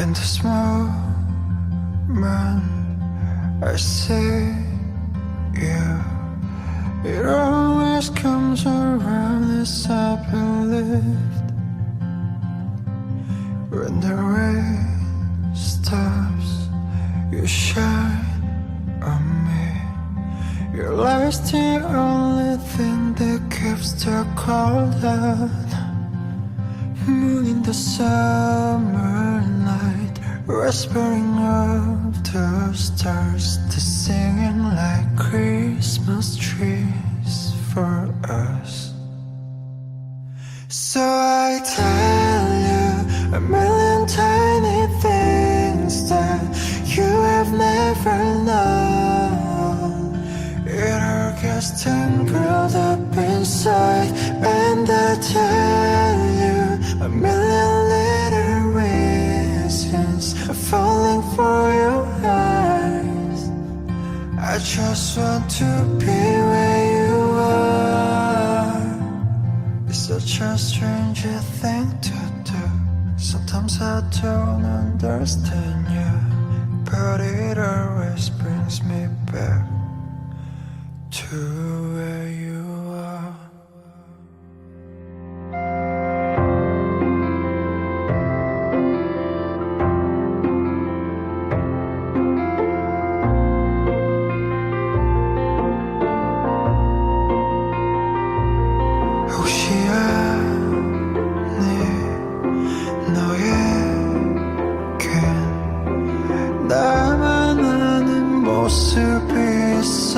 In this moment, I see you. It always comes around I believed. When the rain stops, you shine on me. Your light's the only thing that keeps the cold out. Moon in the summer whispering of the stars, to singing like Christmas trees for us. So I tell you a million tiny things that you have never known. It all gets tangled up inside, and tell want to be where you are. It's such a strange thing to do. Sometimes I don't understand you, but it always brings me back to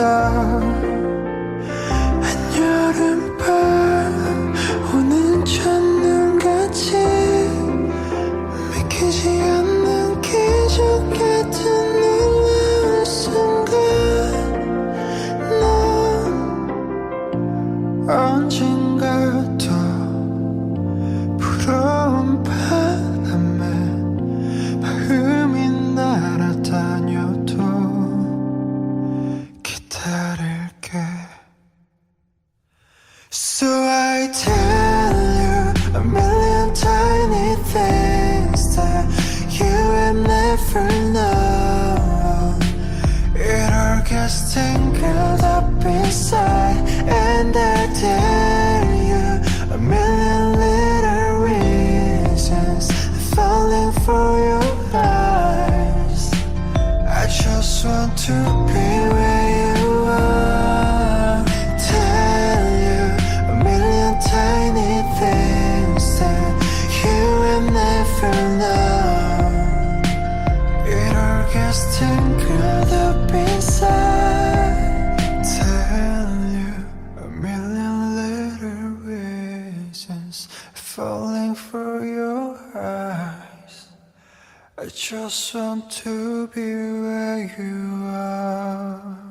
i don't time. So I tell you a million tiny things that you will never know. It all gets tangled up inside, and I tell you a million little reasons falling for your eyes. I just want to you a million little falling for your eyes. I just want to be where you are.